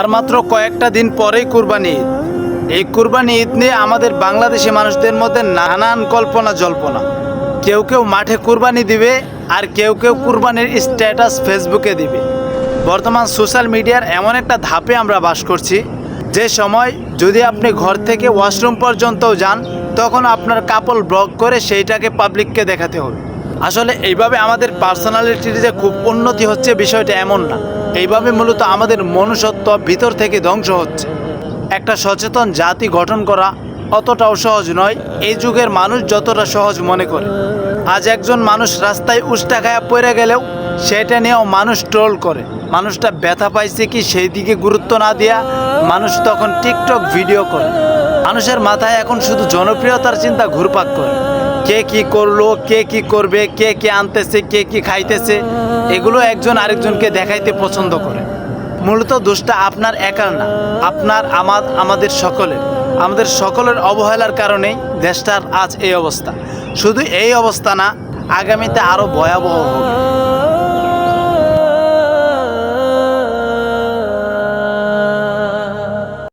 আর মাত্র কয়েকটা দিন পরেই কুরবানি ঈদ। এই কুরবানি ঈদ নিয়ে আমাদের বাংলাদেশি মানুষদের মধ্যে নানান কল্পনা, জল্পনা। কেউ কেউ মাঠে কুরবানি দিবে আর কেউ কেউ কুরবানির স্ট্যাটাস ফেসবুকে দিবে। বর্তমান সোশ্যাল মিডিয়ার এমন একটা ধাপে আমরা বাস করছি। যে সময় যদি আপনি ঘর থেকে ওয়াশরুম পর্যন্তও যান, তখন আপনার কাপড় ব্লক করে সেইটাকে পাবলিককে দেখাতে হবে। আসলে এইভাবে আমাদের পার্সোনালিটির যে খুব উন্নতি হচ্ছে, বিষয়টা এমন না। এইভাবে মূলত আমাদের মনুষ্যত্ব ভিতর থেকে ধ্বংস হচ্ছে। একটা সচেতন জাতি গঠন করা অতটাও সহজ নয়। এই যুগের মানুষ যতটা সহজ মনে করে। আজ একজন মানুষ রাস্তায় উষ্টা খায়া পড়ে গেলেও সেটা নিয়েও মানুষ ট্রোল করে। মানুষটা ব্যথা পাইছে কি সেই দিকে গুরুত্ব না দিয়া মানুষ তখন টিকটক ভিডিও করে। মানুষের মাথায় এখন শুধু জনপ্রিয়তার চিন্তা ঘুরপাক করে। কে কি করল, কে কি করবে, কে কে আনতেছে, কে কি খাইতেছে, এগুলো একজন আরেকজনকে দেখাইতে পছন্দ করে। মূলত দোষটা আপনার একার না, আপনার আমার, আমাদের সকলের। আমাদের সকলের অবহেলার কারণেই দেশটার আজ এই অবস্থা। শুধু এই অবস্থা না, আগামীতে আরও ভয়াবহ হবে।